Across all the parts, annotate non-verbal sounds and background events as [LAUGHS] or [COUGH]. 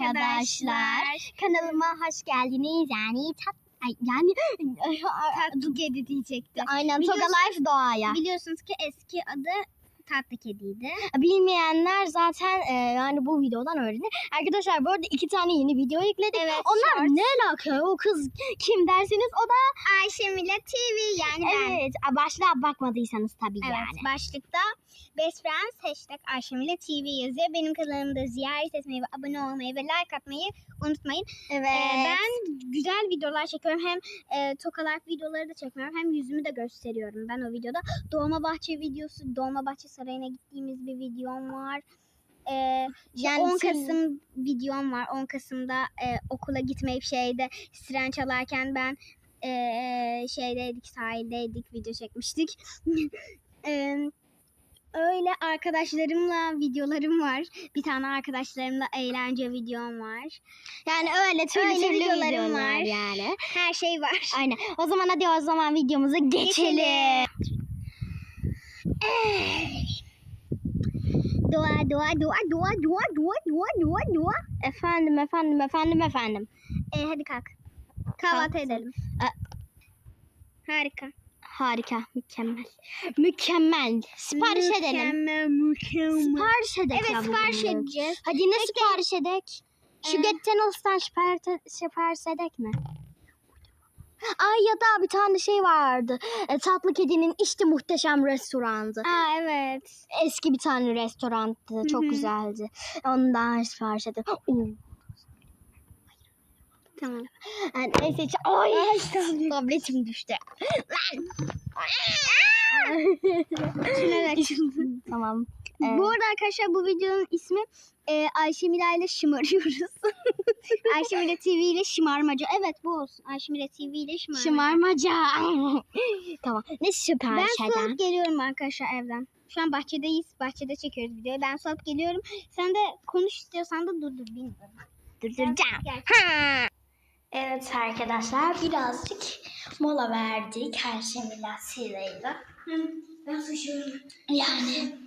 Arkadaşlar. Kanalıma hoş geldiniz. Yani tat Ay, yani Tatlı kedi diyecektim. aynen Toga Life doğaya. Biliyorsunuz ki eski adı tatlı kediydi. Bilmeyenler zaten e, yani bu videodan öğrenir. Arkadaşlar bu arada iki tane yeni video yükledik. Evet, Onlar short. ne alaka? O kız kim derseniz o da Ayşe Millet TV yani ben. evet. Başlığa bakmadıysanız tabii Evet yani. başlıkta Best Friends hashtag Ayşe Millet TV yazıyor. Benim kanalımda ziyaret etmeyi ve abone olmayı ve like atmayı unutmayın. Evet. Ee, ben güzel videolar çekiyorum. Hem e, tokalar videoları da çekiyorum. Hem yüzümü de gösteriyorum ben o videoda. Dolmabahçe videosu, Dolmabahçe Sarayı'na gittiğimiz bir videom var. Ee, Yani 10 senin- Kasım videom var. 10 Kasım'da e, okula gitmeyip şeyde siren çalarken ben e, şeydeydik, sahildeydik, video çekmiştik. [LAUGHS] Ee, öyle arkadaşlarımla videolarım var. Bir tane arkadaşlarımla eğlence videom var. Yani öyle türlü Öyle türlü videolarım videolar var. yani. Her şey var. Aynen. O zaman hadi o zaman videomuza geçelim. Geçelim. Dua dua dua dua dua dua dua dua dua. Efendim efendim efendim efendim. Ee, hadi kalk. Kahvaltı Kalk. edelim. E, Harika. harika, mükemmel. Mükemmel. Sipariş edelim. Mükemmel, mükemmel. Sipariş edelim. Evet sipariş edeceğiz. Hadi ne sipariş edek? Şu Ee, Gettenos'tan sipariş, sipariş edek mi? Ay ya da bir tane şey vardı. E, tatlı kedinin işte muhteşem restorandı. Aa evet. Eski bir tane restoranttı. Çok Hı hı. güzeldi. Ondan sipariş edelim. Oo. Tamam. Yani neyse. ç- Ay, tabletim düştü. Lan. Tünel açıldı. Tamam. Bu arada arkadaşlar bu videonun ismi e, Ayşe Mila ile şımarıyoruz. [LAUGHS] Ayşe Mila TV ile şımarmaca. Evet bu olsun. Ayşe Mila TV ile şımarmaca. Şımarmaca. [LAUGHS] tamam. Ne Ben su eden? alıp geliyorum arkadaşlar evden. Şu an bahçedeyiz. Bahçede çekiyoruz videoyu. Ben alıp geliyorum. Sen de konuş istiyorsan da durdur bilmiyorum. Durduracağım. Ha. Evet arkadaşlar birazcık mola verdik her şey milasıyla. Ben suçuyorum. Yani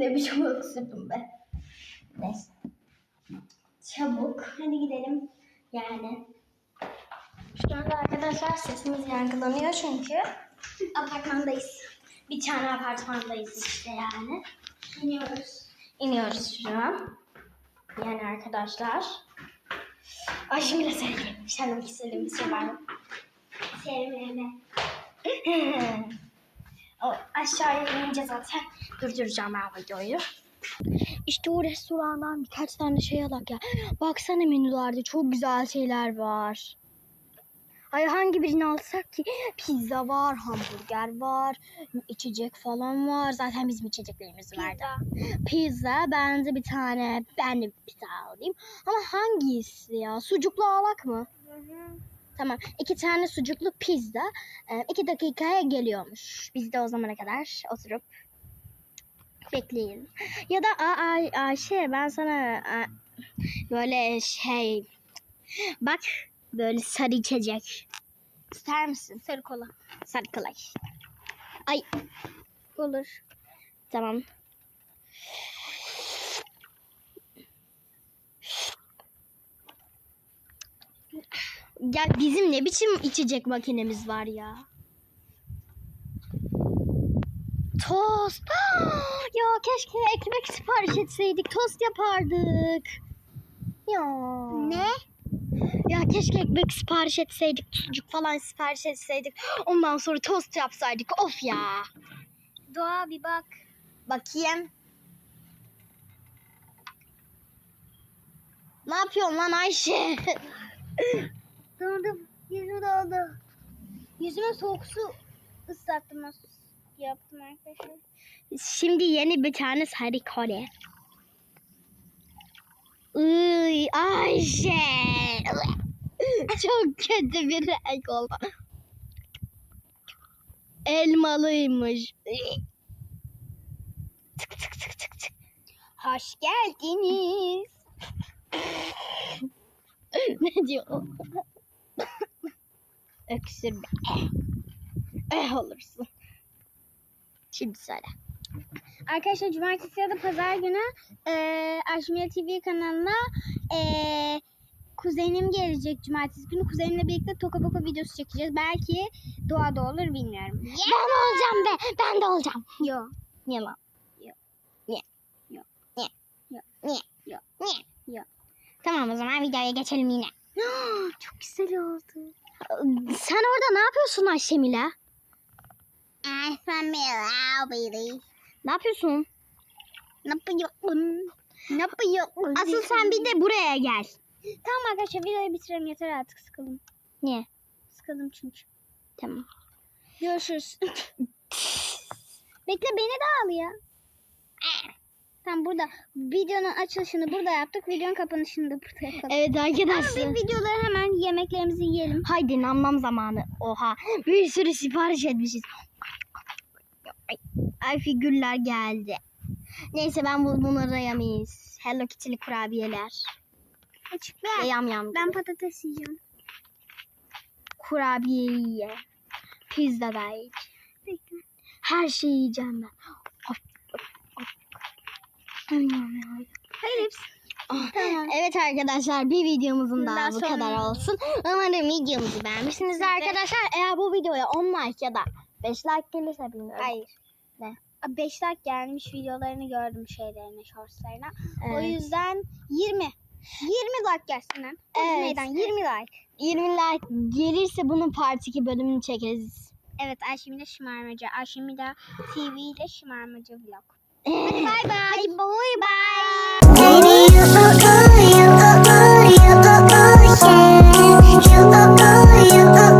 ne biçim öksürdüm be. Neyse. Çabuk. Hadi gidelim. Yani. Şu anda arkadaşlar sesimiz yankılanıyor çünkü Apartmandayız. bir tane apartmandayız işte yani. İniyoruz. İniyoruz şu an. Yani arkadaşlar. Ay şimdi söyleyeyim. İstediğim bir şey var mı? Aşağıya inince zaten durduracağım ben videoyu. İşte o restorandan birkaç tane şey alak ya. Baksana menülerde çok güzel şeyler var. Ay hangi birini alsak ki? Pizza var, hamburger var, içecek falan var. Zaten bizim içeceklerimiz vardı. Pizza, ben de bir tane, ben de bir pizza alayım. Ama hangisi ya? Sucuklu alak mı? Tamam. iki tane sucuklu pizza. e, iki dakikaya geliyormuş. Biz de o zamana kadar oturup bekleyelim. Ya da a, a, Ayşe ben sana a, böyle şey bak böyle sarı içecek. İster misin? Sarı kola. Sarı kolay. Ay Olur. tamam. Ya bizim ne biçim içecek makinemiz var ya. Tost. ya keşke ekmek sipariş etseydik. Tost yapardık. Ya. Ne? Ya keşke ekmek sipariş etseydik. Sucuk falan sipariş etseydik. Ondan sonra tost yapsaydık. Of ya. Doğa bir bak. Bakayım. Ne yapıyorsun lan Ayşe? [LAUGHS] Döndüm. Yüzüm doldu. Yüzüme soğuk su ıslattım. Yaptım arkadaşlar. Şimdi yeni bir tane sarı kore. Iy, Ayşe. Çok kötü bir renk oldu. elmalıymış. Tık tık tık tık tık. Hoş geldiniz. [LAUGHS] ne diyor? Öksür be. Eh olursun. Şimdi söyle. Arkadaşlar cumartesi ya da pazar günü eee Aşmiye TV kanalına eee kuzenim gelecek cumartesi günü. Kuzenimle birlikte Toka Boka videosu çekeceğiz. Belki doğada olur bilmiyorum. Ben olacağım be. Ben de olacağım. Yo. Yalan. Yok. Niye? Yok. Niye? Yok. Niye? Yok. Niye? Yok. Tamam o zaman videoya geçelim yine. Sen orada ne yapıyorsun Ayşemila? baby. Ne yapıyorsun? Ne yapıyorsun? Ne yapıyorsun? Asıl sen bir de buraya gel. Tamam arkadaşlar videoyu bitirelim yeter artık sıkıldım. Niye? Sıkıldım çünkü. Tamam. Görüşürüz. [LAUGHS] Bekle beni de al ya. Tam burada videonun açılışını burada yaptık. Videonun kapanışını da burada yapalım. Evet Ama arkadaşlar. biz videoları hemen yemeklerimizi yiyelim. Haydi namlam zamanı. Oha. Bir sürü sipariş etmişiz. Ay figürler geldi. Neyse ben bu, bunları yamayız. Hello Kitty'li kurabiyeler. Açık Ve yam yam. Ben patates yiyeceğim. Kurabiye ye. Pizza da ye. Bekle. Her şeyi yiyeceğim ben. Of, of, of. Ay, ay, ay. Hayır hepsi. Ah, Tamam. Evet arkadaşlar bir videomuzun daha Daha bu sonra- kadar olsun. Umarım videomuzu beğenmişsinizdir arkadaşlar. Eğer bu videoya 10 like ya da 5 like gelirse bilmiyorum. Hayır. Ne? 5 like gelmiş videolarını gördüm şeylerine, shortslarına. O Evet. yüzden 20. 20 like gelsin lan. Evet. Evet. Meydan 20 like. 20 like gelirse bunun part 2 bölümünü çekeriz. Evet Ayşemile Şımarmaca. Ayşemile TV ile Şımarmaca vlog. Hadi Bye bye. Hadi bay bay. you, oh, you, oh.